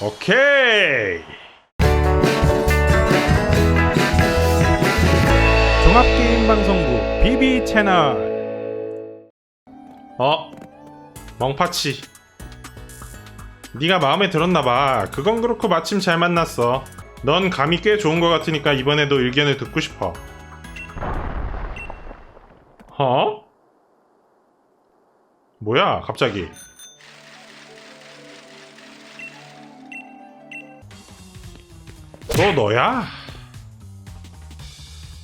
오케이. 종합게임방송국 BB 채널. 어? 멍파치. 네가 마음에 들었나봐. 그건 그렇고 마침 잘 만났어. 넌 감이 꽤 좋은 것 같으니까 이번에도 의견을 듣고 싶어. 어? 뭐야, 갑자기. 또 너야?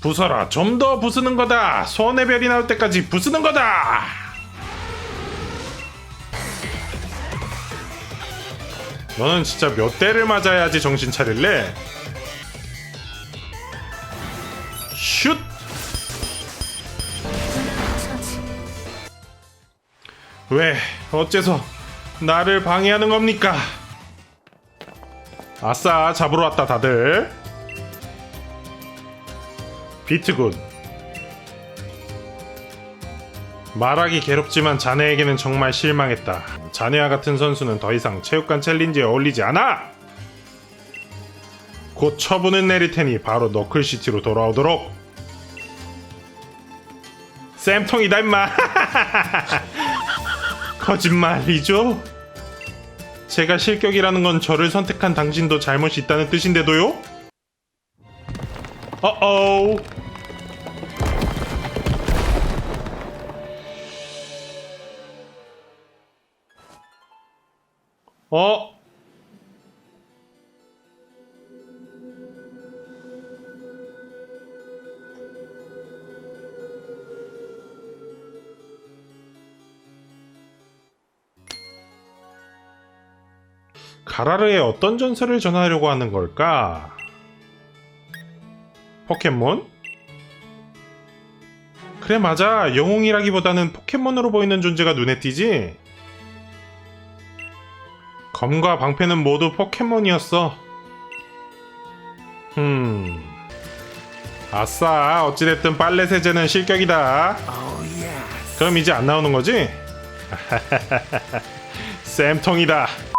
부숴라. 좀 더 부수는 거다. 손의 별이 나올 때까지 부수는 거다. 너는 진짜 몇 대를 맞아야지 정신 차릴래? 슛! 왜? 어째서 나를 방해하는 겁니까? 아싸, 잡으러 왔다, 다들. 비트군. 말하기 괴롭지만 자네에게는 정말 실망했다. 자네와 같은 선수는 더 이상 체육관 챌린지에 어울리지 않아! 곧 처분을 내릴 테니 바로 너클시티로 돌아오도록! 쌤통이다 임마! 거짓말이죠? 제가 실격이라는 건 저를 선택한 당신도 잘못이 있다는 뜻인데도요? 어어 어? 가라르에 어떤 전설을 전하려고 하는 걸까? 포켓몬? 그래 맞아 영웅이라기보다는 포켓몬으로 보이는 존재가 눈에 띄지? 검과 방패는 모두 포켓몬이었어 흠 아싸 어찌됐든 빨래 세제는 실격이다 그럼 이제 안 나오는 거지? 쌤통이다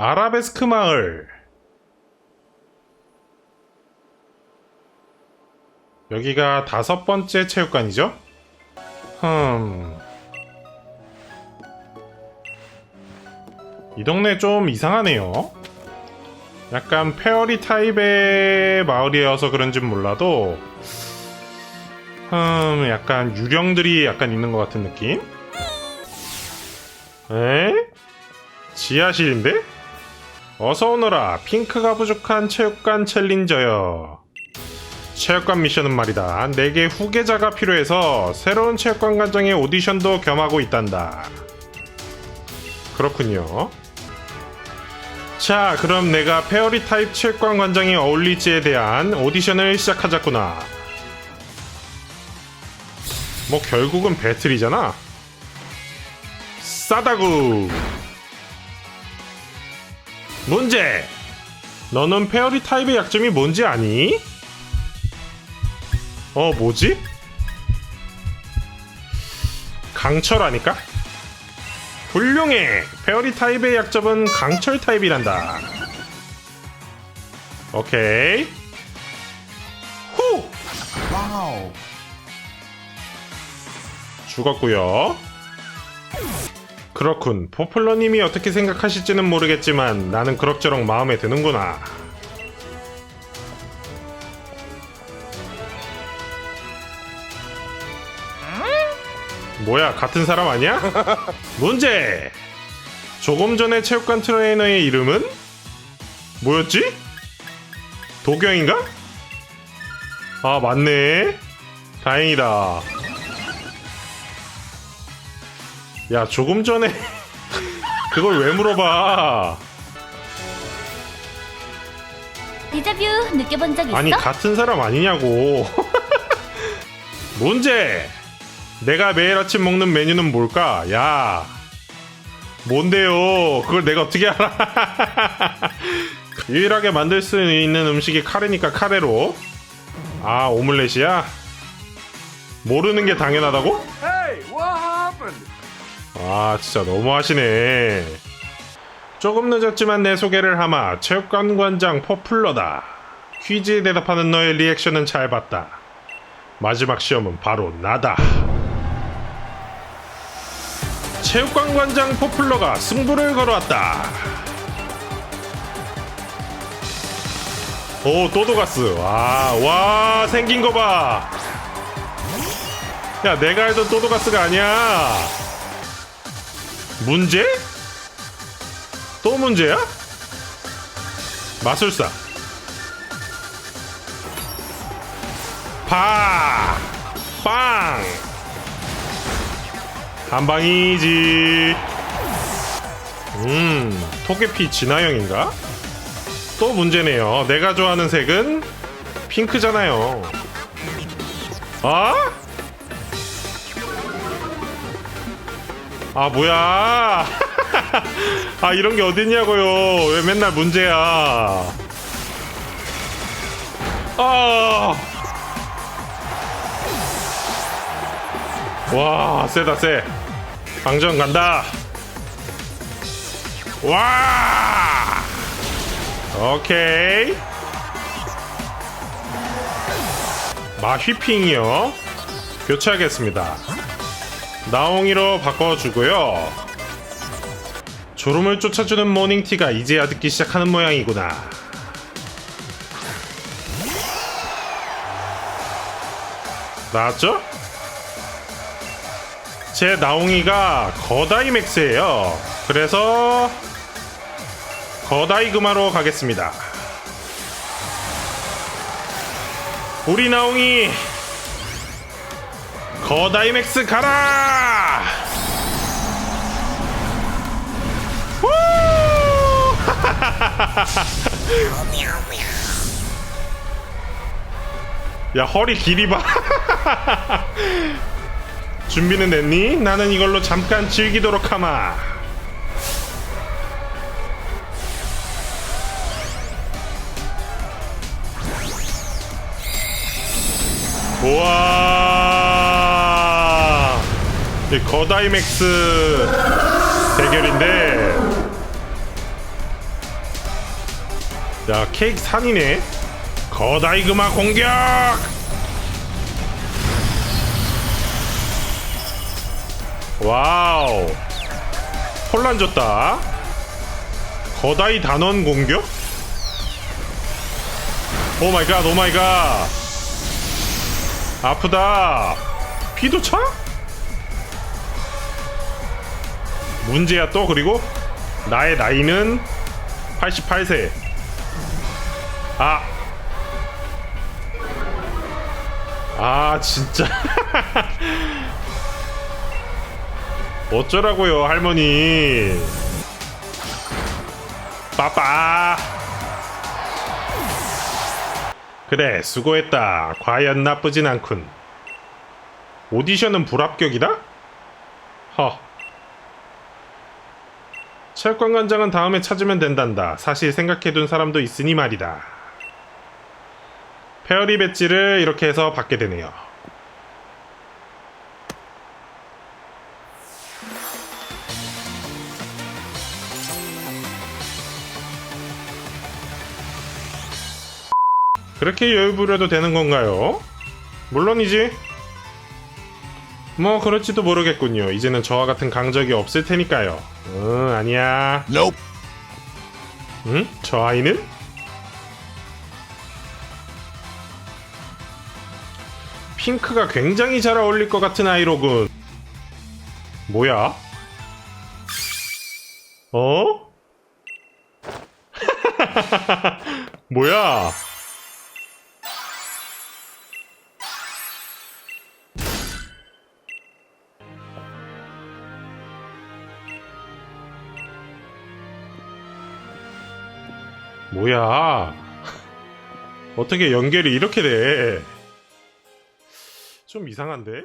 아라베스크 마을 여기가 다섯 번째 체육관이죠? 흠. 이 동네 좀 이상하네요. 약간 페어리 타입의 마을이어서 그런진 몰라도, 흠, 약간 유령들이 약간 있는 것 같은 느낌? 에? 지하실인데? 어서 오너라. 핑크가 부족한 체육관 챌린저여. 체육관 미션은 말이다. 내게 후계자가 필요해서 새로운 체육관 관장의 오디션도 겸하고 있단다. 그렇군요. 자, 그럼 내가 페어리 타입 체육관 관장이 어울릴지에 대한 오디션을 시작하자꾸나. 뭐 결국은 배틀이잖아. 싸다구. 문제. 너는 페어리 타입의 약점이 뭔지 아니? 어 뭐지? 강철 아닐까? 훌륭해! 페어리 타입의 약점은 강철 타입이란다. 오케이. 후! 와우. 죽었고요. 그렇군. 포플러님이 어떻게 생각하실지는 모르겠지만 나는 그럭저럭 마음에 드는구나. 뭐야, 같은 사람 아니야? 문제! 조금 전에 체육관 트레이너의 이름은? 뭐였지? 도경인가? 아, 맞네. 다행이다. 야 조금 전에 그걸 왜 물어봐? 데자뷰 느껴본 적 있어? 아니 같은 사람 아니냐고. 문제! 내가 매일 아침 먹는 메뉴는 뭘까? 야 뭔데요? 그걸 내가 어떻게 알아? 유일하게 만들 수 있는 음식이 카레니까 카레로. 아 오믈렛이야? 모르는 게 당연하다고? 아 진짜 너무하시네 조금 늦었지만 내 소개를 하마 체육관 관장 포플러다. 퀴즈에 대답하는 너의 리액션은 잘 봤다. 마지막 시험은 바로 나다. 체육관 관장 포플러가 승부를 걸어왔다. 오 또도가스 와, 와 생긴 거 봐. 야 내가 알던 또도가스가 아니야. 문제? 또 문제야? 마술사. 파! 빵! 한 방이지. 음, 토끼피 진화형인가? 또 문제네요. 내가 좋아하는 색은 핑크잖아요. 아? 아, 뭐야. 아, 이런 게 어딨냐고요. 왜 맨날 문제야. 아. 와, 세다, 세. 방전 간다. 와! 오케이. 마휘핑이요. 교체하겠습니다. 나옹이로 바꿔주고요. 졸음을 쫓아주는 모닝티가 이제야 듣기 시작하는 모양이구나. 나왔죠? 제 나옹이가 거다이 맥스예요. 그래서 거다이 금화로 가겠습니다. 우리 나옹이 거다이 맥스 가라! 후! 야 허리 길이 봐. 준비는 됐니? 나는 이걸로 잠깐 즐기도록 하마. 우와! 이 거다이맥스 대결인데. 야, 케이크 산이네. 거다이그마 공격! 와우. 혼란 줬다. 거다이 단원 공격? 오 마이 갓, 오 마이 갓. 아프다. 피도 차? 문제야 또 그리고 나의 나이는 88세. 아. 아, 진짜. 어쩌라고요, 할머니. 빠빠. 그래, 수고했다. 과연 나쁘진 않군. 오디션은 불합격이다? 허. 체육관관장은 다음에 찾으면 된단다. 사실 생각해둔 사람도 있으니 말이다. 페어리 배지를 이렇게 해서 받게 되네요. 그렇게 여유 부려도 되는 건가요? 물론이지. 뭐 그럴지도 모르겠군요. 이제는 저와 같은 강적이 없을 테니까요. 응, 아니야. Nope. 응? 저 아이는? 핑크가 굉장히 잘 어울릴 것 같은 아이로군. 뭐야? 어? 뭐야? 뭐야? 어떻게 연결이 이렇게 돼? 좀 이상한데?